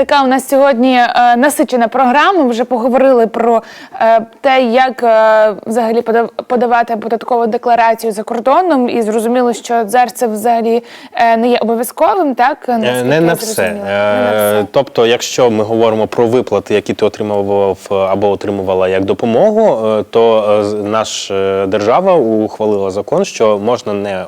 Така у нас сьогодні е, насичена програма. Вже поговорили про е, те, як е, взагалі подавати податкову декларацію за кордоном, і зрозуміло, що зараз це взагалі е, не є обов'язковим, так Е, Не на все. Не на все. Тобто, якщо ми говоримо про виплати, які ти отримував або отримувала як допомогу, е, то е, з- наш е, держава ухвалила закон, що можна не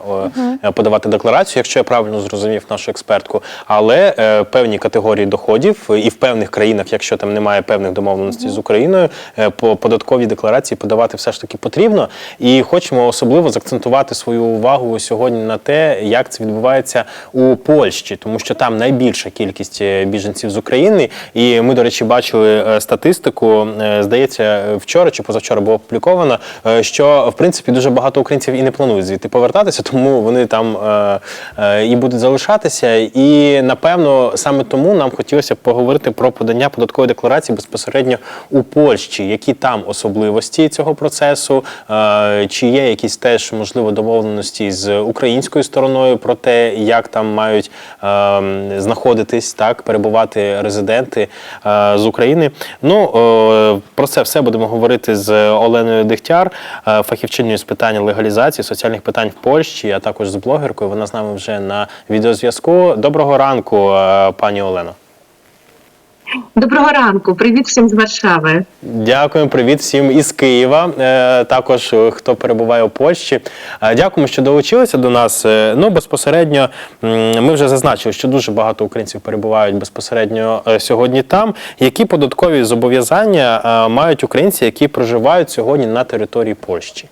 е, подавати декларацію, якщо я правильно зрозумів нашу експертку, але е, певні категорії доходів е, і в певних країнах, якщо там немає певних домовленостей з Україною, е, по податковій декларації подавати все ж таки потрібно. І хочемо особливо заакцентувати свою увагу сьогодні на те, як це відбувається у Польщі, тому що там найбільша кількість е, біженців з України. І ми, до речі, бачили статистику. Здається, вчора чи позавчора було опубліковано, що в принципі дуже багато українців і не планують звідти повертатися, тому вони там і будуть залишатися. І напевно саме тому нам хотілося б поговорити про подання податкової декларації безпосередньо у Польщі, які там особливості цього процесу, е, чи є якісь теж можливо домовленості з українською стороною про те, як там мають е, знаходитись так, перебувати резиденти е, з України. Ну е, про це все будемо говорити з Оленою Дегтяр, е, фахівчиною з питань легалізації соціальних питань в Польщі, а також з блогеркою. Вона з нами вже на відеозв'язку. Доброго ранку, пані Олено. Доброго ранку, привіт всім з Варшави. Дякуємо, привіт всім із Києва. е, Також е, хто перебуває у Польщі. Е, Дякуємо, що долучилися до нас. Ну безпосередньо ми вже зазначили, що дуже багато українців перебувають безпосередньо сьогодні там. Які податкові зобов'язання мають українці, які проживають сьогодні на території Польщі?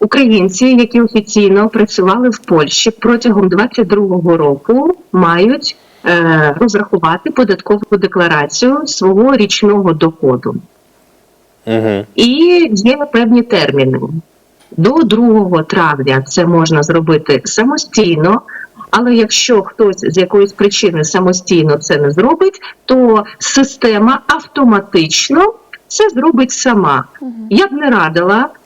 Українці, які офіційно працювали в Польщі протягом 22-го року, мають розрахувати податкову декларацію свого річного доходу. Угу. І є певні терміни. До 2 травня це можна зробити самостійно. Але якщо хтось з якоїсь причини самостійно це не зробить, то система автоматично це зробить сама. Я б не радила, е,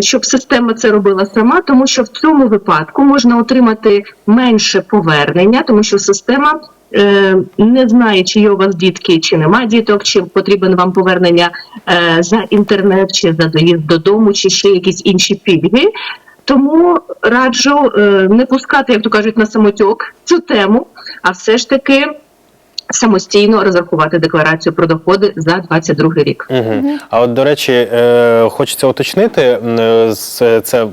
щоб система це робила сама, тому що в цьому випадку можна отримати менше повернення, тому що система е, не знає, чи є у вас дітки, чи нема діток, чи потрібен вам повернення е, за інтернет, чи за доїзд додому, чи ще якісь інші пільги. Тому раджу е, не пускати, як то кажуть, на самотьок цю тему, а все ж таки самостійно розрахувати декларацію про доходи за 22 рік. Угу. А от до речі, е, хочеться уточнити е, з- це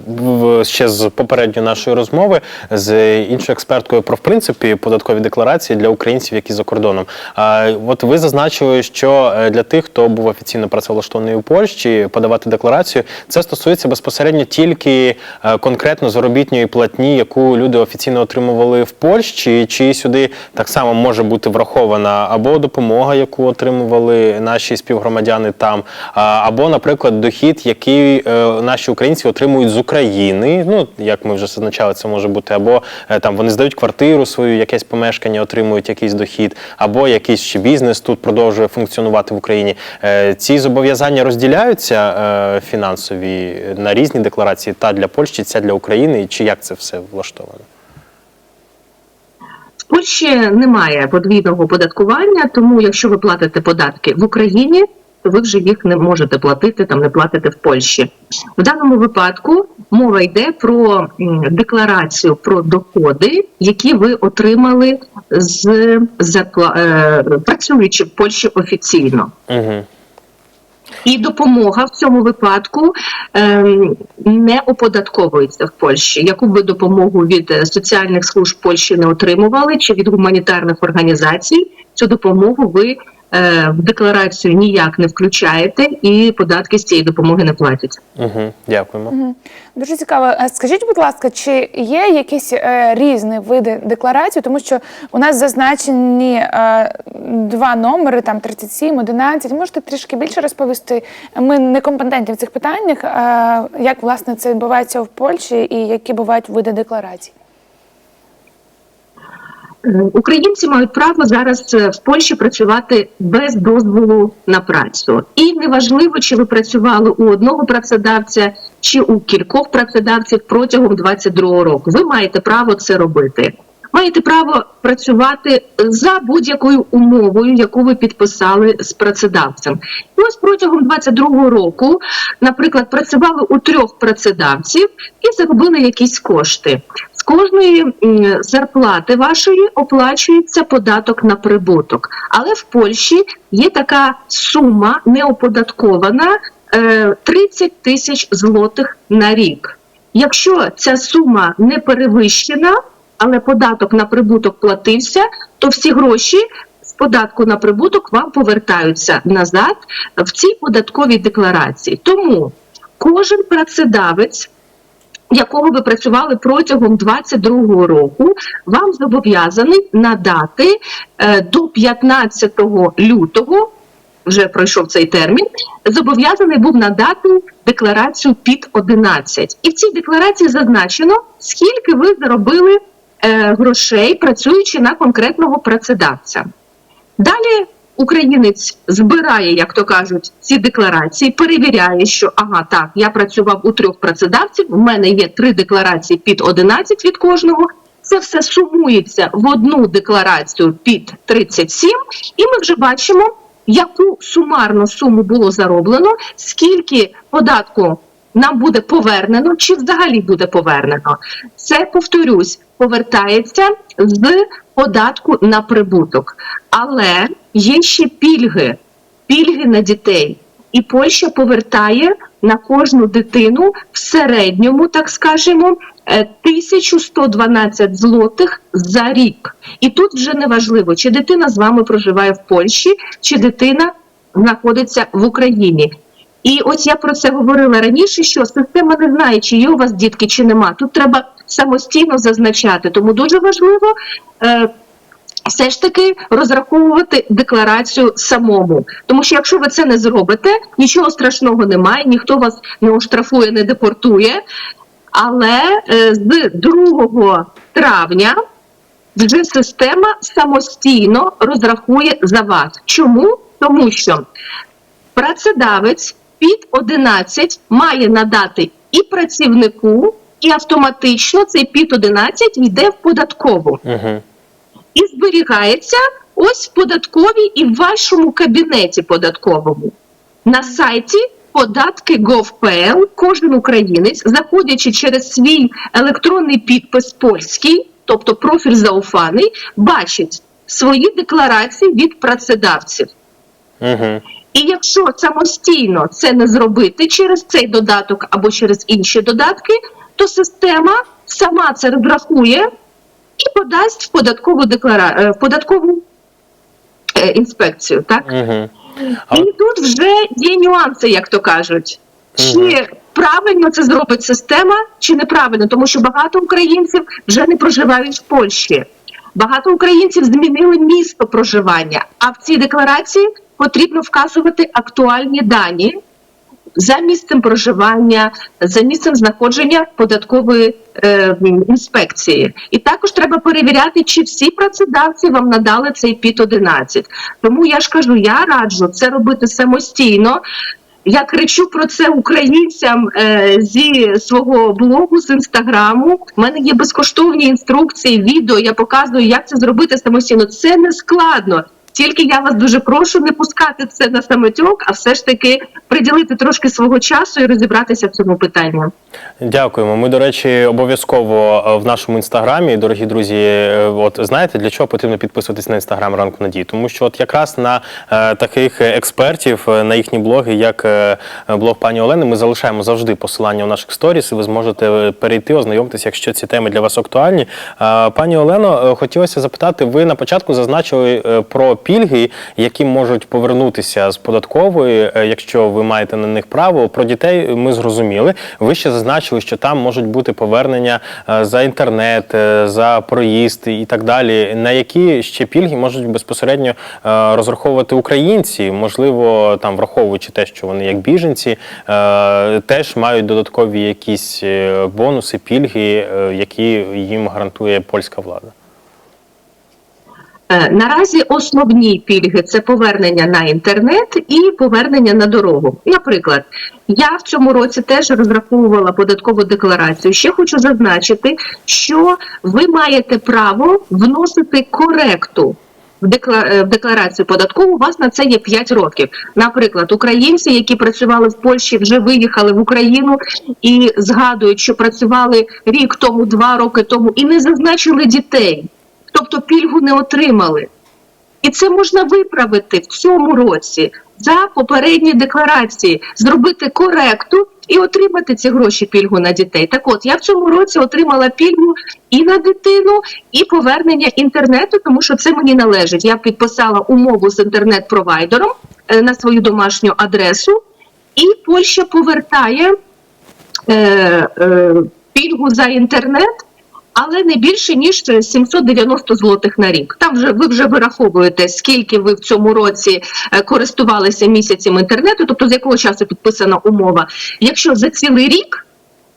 ще з попередньої нашої розмови з іншою експерткою про в принципі податкові декларації для українців, які за кордоном. А от ви зазначили, що е, для тих, хто був офіційно працевлаштований у Польщі, подавати декларацію, це стосується безпосередньо тільки конкретно заробітної платні, яку люди офіційно отримували в Польщі, чи сюди так само може бути врахована або допомога, яку отримували наші співгромадяни там, або, наприклад, дохід, який е, наші українці отримують з України. Ну як ми вже зазначали, це може бути або е, там вони здають квартиру свою, якесь помешкання, отримують якийсь дохід, або якийсь ще бізнес тут продовжує функціонувати в Україні. Е, Ці зобов'язання розділяються фінансові на різні декларації, та для Польщі, ця для України, чи як це все влаштовано? В Польщі немає подвійного оподаткування, тому якщо ви платите податки в Україні, то ви вже їх не можете платити там, не платите в Польщі. В даному випадку мова йде про декларацію про доходи, які ви отримали з зарпла- е, працюючи в Польщі офіційно. Угу. І допомога в цьому випадку ем, не оподатковується в Польщі. Яку би допомогу від е, соціальних служб Польщі не отримували, чи від гуманітарних організацій, цю допомогу ви в декларацію ніяк не включаєте, і податки з цієї допомоги не платять. Угу. Дякуємо. Мгм. Дуже цікаво. Скажіть, будь ласка, чи є якісь е, різні види декларацій, тому що у нас зазначені е, два номери, там 37, 11. Можете трішки більше розповісти? Ми не компетентні в цих питаннях. Е, як власне це відбувається в Польщі і які бувають види декларацій? Українці мають право зараз е, в Польщі працювати без дозволу на працю, і неважливо, чи ви працювали у одного працедавця чи у кількох працедавців протягом 22 року. Ви маєте право це робити. маєте право працювати за будь-якою умовою, яку ви підписали з працедавцем. І ось протягом 22-го року, наприклад, працювали у трьох працедавців і заробили якісь кошти. Кожної зарплати вашої оплачується податок на прибуток. Але в Польщі є така сума неоподаткована е, 30 тисяч злотих на рік. Якщо ця сума не перевищена, але податок на прибуток платився, то всі гроші податку на прибуток вам повертаються назад в цій податковій декларації. Тому кожен працедавець, якого ви працювали протягом 22 року, вам зобов'язаний надати е, до 15 лютого. Вже пройшов цей термін, зобов'язаний був надати декларацію під 11. І в цій декларації зазначено, скільки ви заробили е, грошей, працюючи на конкретного працедавця. Далі українець збирає, як то кажуть, ці декларації, перевіряє, що ага, так, я працював у трьох працедавців, в мене є три декларації під 11 від кожного. Це все сумується в одну декларацію під 37, і ми вже бачимо, яку сумарну суму було зароблено, скільки податку нам буде повернено, чи взагалі буде повернено. Це повторюсь, повертається з податку на прибуток. Але є ще пільги, пільги на дітей. І Польща повертає на кожну дитину в середньому, так скажемо, е, 1112 злотих за рік. І тут вже не важливо, чи дитина з вами проживає в Польщі, чи дитина знаходиться в Україні. І ось я про це говорила раніше, що система не знає, чи є у вас дітки, чи нема. Тут треба самостійно зазначати. Тому дуже важливо е, все ж таки розраховувати декларацію самому. Тому що якщо ви це не зробите, нічого страшного немає, ніхто вас не оштрафує, не депортує. Але е, з 2 травня вже система самостійно розрахує за вас. Чому? Тому що працедавець під 11 має надати і працівнику, і автоматично цей під 11 йде в податкову Угу. І зберігається ось в податковій і в вашому кабінеті податковому. На сайті податки.gov.pl кожен українець, заходячи через свій електронний підпис польський, тобто профіль зауфаний, бачить свої декларації від працедавців. Угу. І якщо самостійно це не зробити через цей додаток або через інші додатки, то система сама це розрахує і подасть в податкову деклара... е, в податкову е, інспекцію. Так Угу. А і тут вже є нюанси, як то кажуть. Чи Мгм. правильно це зробить система, чи неправильно, тому що багато українців вже не проживають в Польщі. Багато українців змінили місто проживання, а в цій декларації потрібно вказувати актуальні дані за місцем проживання, за місцем знаходження податкової е, інспекції. І також треба перевіряти, чи всі працедавці вам надали цей під 11. Тому я ж кажу, я раджу це робити самостійно. Я кричу про це українцям е, зі свого блогу, з інстаграму. У мене є безкоштовні інструкції, відео. Я показую, як це зробити самостійно. Це не складно. Тільки я вас дуже прошу не пускати це на самотьок, а все ж таки приділити трошки свого часу і розібратися в цьому питанні. Дякуємо. Ми, до речі, обов'язково е, в нашому інстаграмі, дорогі друзі, е, от знаєте, для чого потрібно підписуватись на інстаграм ранку надії? Тому що от якраз на е, таких експертів, е, на їхні блоги, як е, блог пані Олени, ми залишаємо завжди посилання у наших сторіс, і ви зможете перейти, ознайомитися, якщо ці теми для вас актуальні. Е, пані Олено, хотілося запитати, ви на початку зазначили про пільги, які можуть повернутися з податкової, е, якщо ви маєте на них право. Про дітей ми зрозуміли. Ви ще зазначили, що там можуть бути повернення е, за інтернет, е, за проїзд і так далі. На які ще пільги можуть безпосередньо розраховувати українці, можливо, там враховуючи те, що вони як біженці, теж мають додаткові якісь бонуси, пільги, які їм гарантує польська влада. Е, Наразі основні пільги це повернення на інтернет і повернення на дорогу. Наприклад, я в цьому році теж розраховувала податкову декларацію. Ще хочу зазначити, що ви маєте право вносити коректу. В е, декларацію податкову у вас на це є 5 років. Наприклад, українці, які працювали в Польщі, вже виїхали в Україну і згадують, що працювали рік тому, два роки тому, і не зазначили дітей, тобто пільгу не отримали. І це можна виправити в цьому році за попередні декларації, зробити коректу і отримати ці гроші пільгу на дітей. Так от я в цьому році отримала пільгу і на дитину, і повернення інтернету, тому що це мені належить. Я підписала умову з інтернет-провайдером е, на свою домашню адресу, і Польща повертає е, е, пільгу за інтернет. Але не більше ніж 790 злотих на рік. Там вже ви вже вираховуєте, скільки ви в цьому році е, користувалися місяцем інтернету, тобто з якого часу підписана умова. Якщо за цілий рік,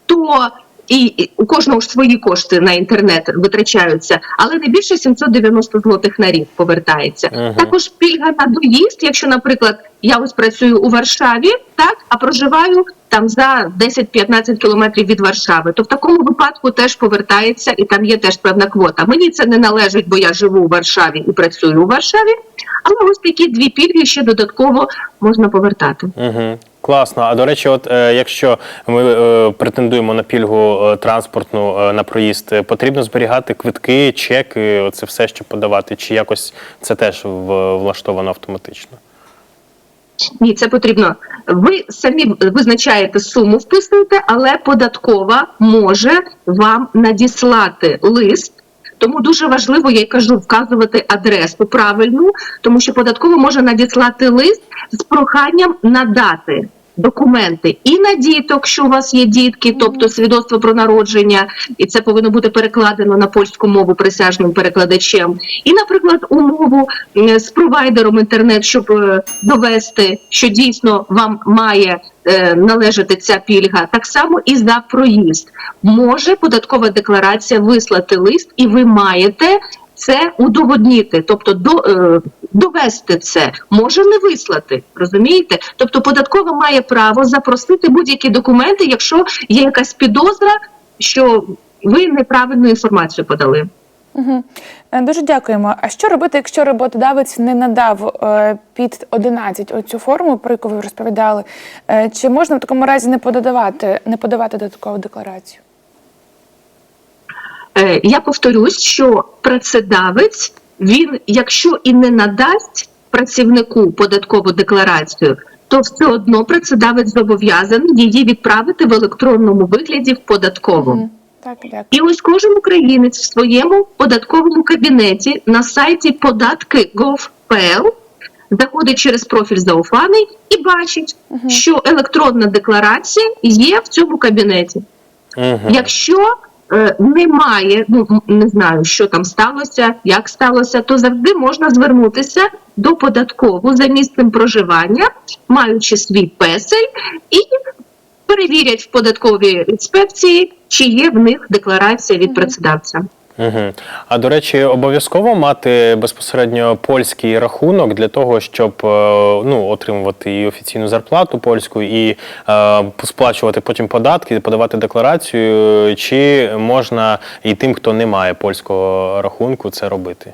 то і, у кожного ж свої кошти на інтернет витрачаються, але не більше 790 злотих на рік повертається. Мгм. Також пільга на доїзд, якщо, наприклад, я ось працюю у Варшаві, так а проживаю там за 10-15 кілометрів від Варшави, то в такому випадку теж повертається і там є теж певна квота. Мені це не належить, бо я живу у Варшаві і працюю у Варшаві. Але ось такі дві пільги ще додатково можна повертати. Угу. Класно. А до речі, от е, якщо ми е, претендуємо на пільгу е, транспортну е, на проїзд, е, потрібно зберігати квитки, чеки, це все, що подавати, чи якось це теж в, влаштовано автоматично? Ні, це потрібно. Ви самі визначаєте суму, вписуєте, але податкова може вам надіслати лист. Тому дуже важливо, я й кажу, вказувати адресу правильну, тому що податкова може надіслати лист з проханням надати документи і на діток, що у вас є дітки, тобто свідоцтво про народження, і це повинно бути перекладено на польську мову присяжним перекладачем. І, наприклад, умову з провайдером інтернет, щоб е, довести, що дійсно вам має е, належати ця пільга, так само і за проїзд. Може податкова декларація вислати лист, і ви маєте це удоводніти, тобто до, е, довести це, може не вислати, розумієте? Тобто податкова має право запросити будь-які документи, якщо є якась підозра, що ви неправильну інформацію подали. Угу. Дуже дякуємо. А що робити, якщо роботодавець не надав е, під 11 оцю форму, про яку ви розповідали? Е, чи можна в такому разі не подавати, не подавати додаткову декларацію? Е, Я повторюсь, що працедавець він, якщо і не надасть працівнику податкову декларацію, то все одно працедавець зобов'язаний її відправити в електронному вигляді в податкову. Мгм. Так, дякую. І ось кожен українець в своєму податковому кабінеті на сайті податки.gov.pl заходить через профіль зауфаний і бачить, що електронна декларація є в цьому кабінеті. Угу. Якщо немає, ну не знаю, що там сталося, як сталося, то завжди можна звернутися до податкову за місцем проживання, маючи свій песель, і перевірять в податковій інспекції, чи є в них декларація від працедавця. Угу. А до речі, обов'язково мати безпосередньо польський рахунок для того, щоб е, ну, отримувати і офіційну зарплату польську, і е, сплачувати потім податки, подавати декларацію. Чи можна і тим, хто не має польського рахунку, це робити?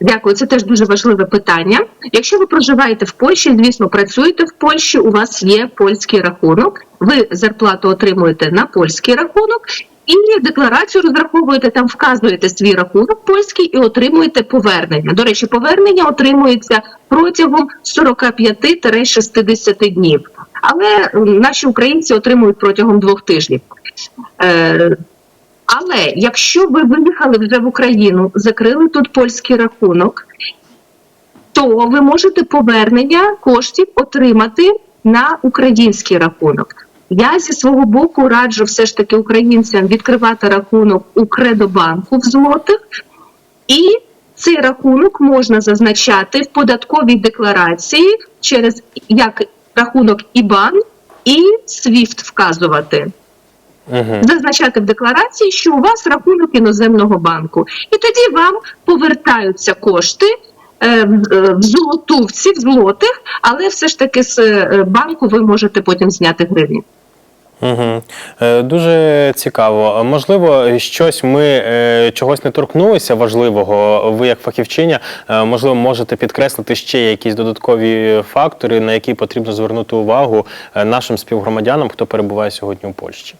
Дякую, це теж дуже важливе питання. Якщо ви проживаєте в Польщі, звісно, працюєте в Польщі, у вас є польський рахунок. Ви зарплату отримуєте на польський рахунок, і декларацію розраховуєте там, вказуєте свій рахунок польський і отримуєте повернення. До речі, повернення отримується протягом 45-60 днів. Але наші українці отримують протягом двох тижнів. Але якщо ви виїхали вже в Україну, закрили тут польський рахунок, то ви можете повернення коштів отримати на український рахунок. Я зі свого боку раджу все ж таки українцям відкривати рахунок у Кредобанку в злотих, і цей рахунок можна зазначати в податковій декларації через як рахунок ІБАН і SWIFT вказувати. Угу. зазначати в декларації, що у вас рахунок іноземного банку, і тоді вам повертаються кошти. е, в- е, золотувці, в злотих, але все ж таки з е, банку ви можете потім зняти гривні. Угу. Е, дуже цікаво. Можливо, щось ми чогось не торкнулися важливого. Ви, як фахівчиня, можливо, можете підкреслити ще якісь додаткові фактори, на які потрібно звернути увагу нашим співгромадянам, хто перебуває сьогодні у Польщі.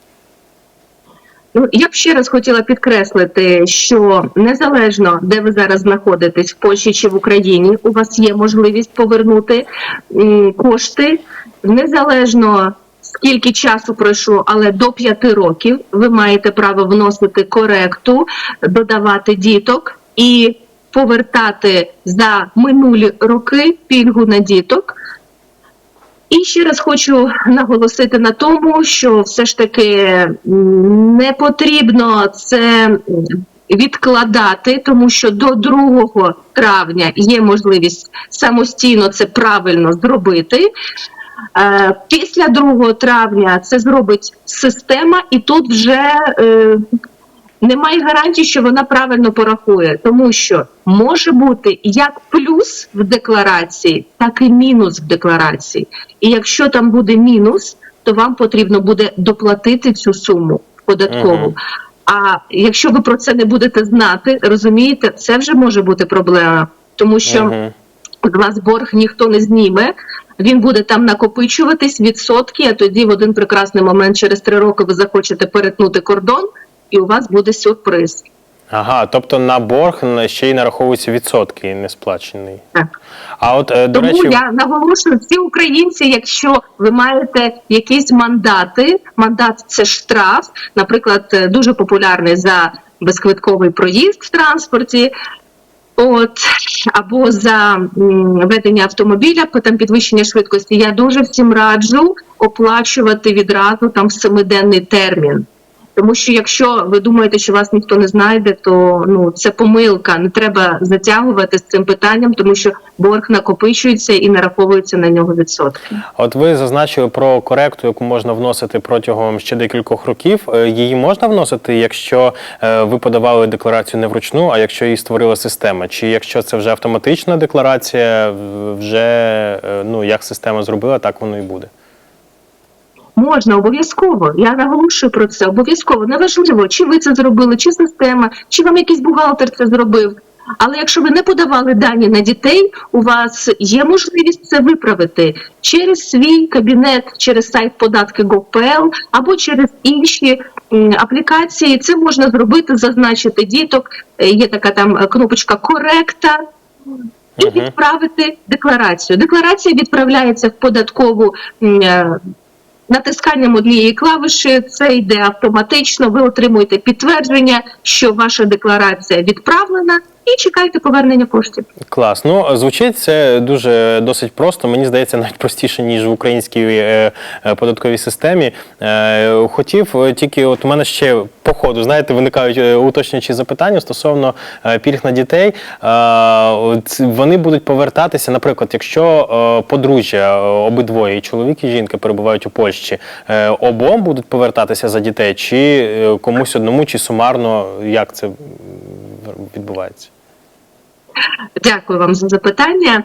Ну, я б ще раз хотіла підкреслити, що незалежно де ви зараз знаходитесь, в Польщі чи в Україні, у вас є можливість повернути кошти, незалежно скільки часу пройшло, але до п'яти років ви маєте право вносити коректу, додавати діток і повертати за минулі роки пільгу на діток. І ще раз хочу наголосити на тому, що все ж таки не потрібно це відкладати, тому що до 2 травня є можливість самостійно це правильно зробити. Е, Після 2 травня це зробить система, і тут вже е, немає гарантії, що вона правильно порахує, тому що може бути як плюс в декларації, так і мінус в декларації. І якщо там буде мінус, то вам потрібно буде доплатити цю суму податкову. Мгм. А якщо ви про це не будете знати, розумієте, це вже може бути проблема, тому що Мгм. з вас борг ніхто не зніме. Він буде там накопичуватись відсотки, а тоді в один прекрасний момент, через три роки, ви захочете перетнути кордон, і у вас буде сюрприз. Ага, тобто на борг на- ще й нараховуються відсотки не сплачений. Так. А от, е, до Тому речі, я наголошую, всі українці, якщо ви маєте якісь мандати, мандат це штраф, наприклад, е, дуже популярний за безквитковий проїзд в транспорті. От або за ведення автомобіля, по там підвищення швидкості. Я дуже всім раджу оплачувати відразу там в семиденний термін. Тому що якщо ви думаєте, що вас ніхто не знайде, то ну це помилка. Не треба затягувати з цим питанням, тому що борг накопичується і нараховується на нього відсотки. От ви зазначили про коректу, яку можна вносити протягом ще декількох років. Е, Її можна вносити, якщо е, ви подавали декларацію не вручну, а якщо її створила система, чи якщо це вже автоматична декларація, вже е, ну як система зробила, так воно і буде. Можна обов'язково. Я наголошую про це. Обов'язково неважливо, чи ви це зробили, чи система, чи вам якийсь бухгалтер це зробив. Але якщо ви не подавали дані на дітей, у вас є можливість це виправити через свій кабінет, через сайт податки.gov.pl або через інші аплікації. Це можна зробити, зазначити діток. Е, Є така там кнопочка коректа. І відправити декларацію. Декларація відправляється в податкову е, натисканням однієї клавіші. Це йде автоматично. Ви отримуєте підтвердження, що ваша декларація відправлена, і чекайте повернення коштів. Клас. Ну звучить це дуже досить просто. Мені здається, навіть простіше ніж в українській е, е, податковій системі. Е, хотів тільки, от у мене ще по ходу, знаєте, виникають е, уточнюючі запитання стосовно пільг на дітей. Вони будуть повертатися, наприклад, якщо подружжя обидвоє, чоловік і жінка перебувають у Польщі, обом будуть повертатися за дітей, чи комусь одному, чи сумарно, як це відбувається? Дякую вам за запитання.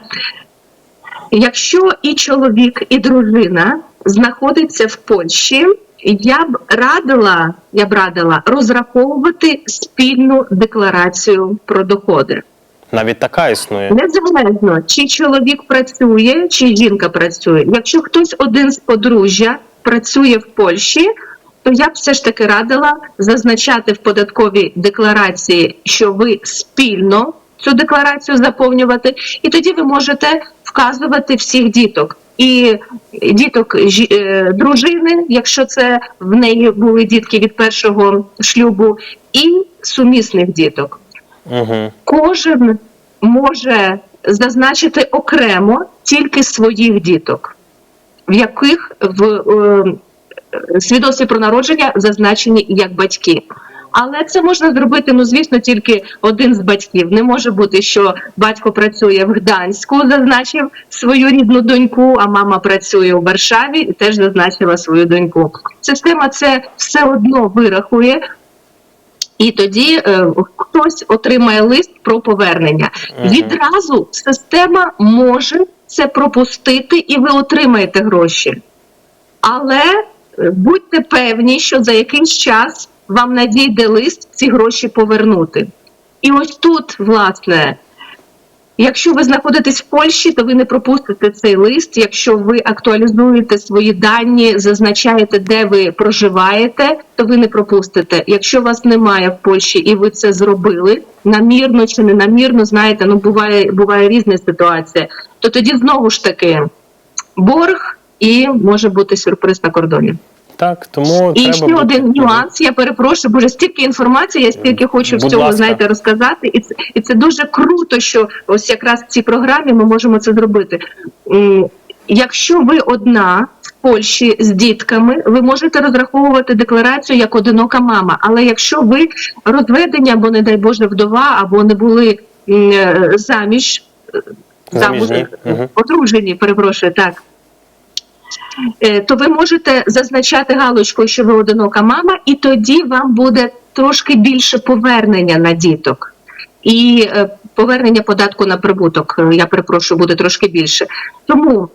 Якщо і чоловік, і дружина знаходяться в Польщі, я б радила, я б радила розраховувати спільну декларацію про доходи. Навіть така існує. Незалежно, чи чоловік працює, чи жінка працює. Якщо хтось один з подружжя працює в Польщі, то я б все ж таки радила зазначати в податковій декларації, що ви спільно цю декларацію заповнювати, і тоді ви можете вказувати всіх діток. І діток е, дружини, якщо це в неї були дітки від першого шлюбу, і сумісних діток Угу. кожен може зазначити окремо тільки своїх діток, в яких в е, свідоцтві про народження зазначені як батьки. Але це можна зробити, ну звісно, тільки один з батьків. Не може бути, що батько працює в Гданську, зазначив свою рідну доньку, а мама працює у Варшаві і теж зазначила свою доньку. Система це все одно вирахує. І тоді е, хтось отримає лист про повернення. Мгм. Відразу система може це пропустити, і ви отримаєте гроші. Але будьте певні, що за якийсь час вам надійде лист ці гроші повернути. І ось тут, власне, якщо ви знаходитесь в Польщі, то ви не пропустите цей лист. Якщо ви актуалізуєте свої дані, зазначаєте, де ви проживаєте, то ви не пропустите. Якщо вас немає в Польщі і ви це зробили намірно чи ненамірно, знаєте, ну буває, буває різна ситуація, то тоді знову ж таки борг і може бути сюрприз на кордоні. Так, тому І треба ще бути- один нюанс. Я перепрошую, боже, стільки інформації, я стільки хочу Будь всього ласка. знаєте розказати, і це і це дуже круто, що ось якраз в цій програмі ми можемо це зробити. Якщо ви одна в Польщі з дітками, ви можете розраховувати декларацію як одинока мама. Але якщо ви розведені або, не дай Боже, вдова, або не були е, заміж, е, Заміжні, мгм. одружені, перепрошую, так. Е, То ви можете зазначати галочкою, що ви одинока мама, і тоді вам буде трошки більше повернення на діток. І е, повернення податку на прибуток, е, я перепрошую, буде трошки більше. Тому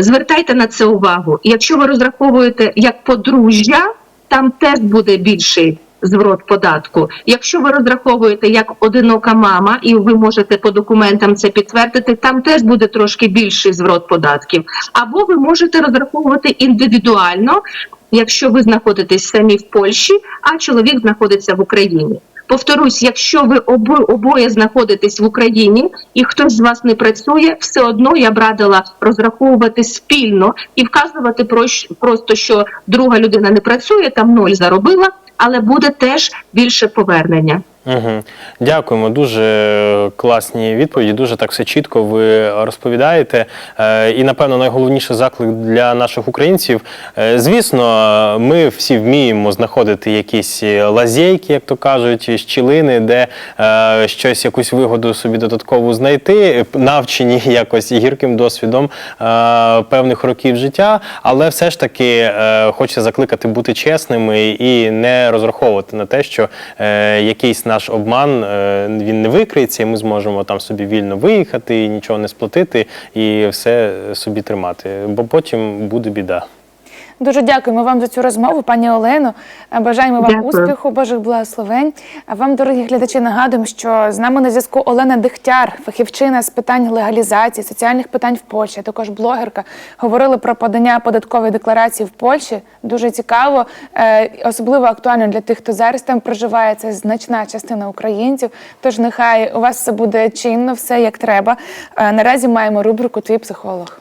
звертайте на це увагу. Якщо ви розраховуєте як подружжя, там теж буде більший зворот податку. Якщо ви розраховуєте як одинока мама, і ви можете по документам це підтвердити, там теж буде трошки більший зворот податків. Або ви можете розраховувати індивідуально, якщо ви знаходитесь самі в Польщі, а чоловік знаходиться в Україні. Повторюсь, якщо ви обо- обоє знаходитесь в Україні і хтось з вас не працює, все одно я б радила розраховувати спільно і вказувати про просто, що друга людина не працює, там ноль заробила, але буде теж більше повернення. Угу. Дякуємо, дуже класні відповіді. Дуже так все чітко ви розповідаєте. Е, І напевно найголовніший заклик для наших українців. Е, Звісно, ми всі вміємо знаходити якісь лазейки, як то кажуть, щілини, де е, щось, якусь вигоду собі додаткову знайти, навчені якось гірким досвідом е, певних років життя. Але все ж таки е, хочеться закликати бути чесними і не розраховувати на те, що е, якийсь наш обман е, він не викриється, і ми зможемо там собі вільно виїхати, нічого не сплатити і все собі тримати. Бо потім буде біда. Дуже дякуємо вам за цю розмову, пані Олено. Е, Бажаємо вам Дякую. успіху, Божих благословень. А вам, дорогі глядачі, нагадуємо, що з нами на зв'язку Олена Дегтяр, фахівчина з питань легалізації, соціальних питань в Польщі, а також блогерка. Говорили про подання податкової декларації в Польщі. Дуже цікаво, е, особливо актуально для тих, хто зараз там проживає. Це значна частина українців. Тож нехай у вас все буде чинно, все як треба. Е, Наразі маємо рубрику Твій психолог.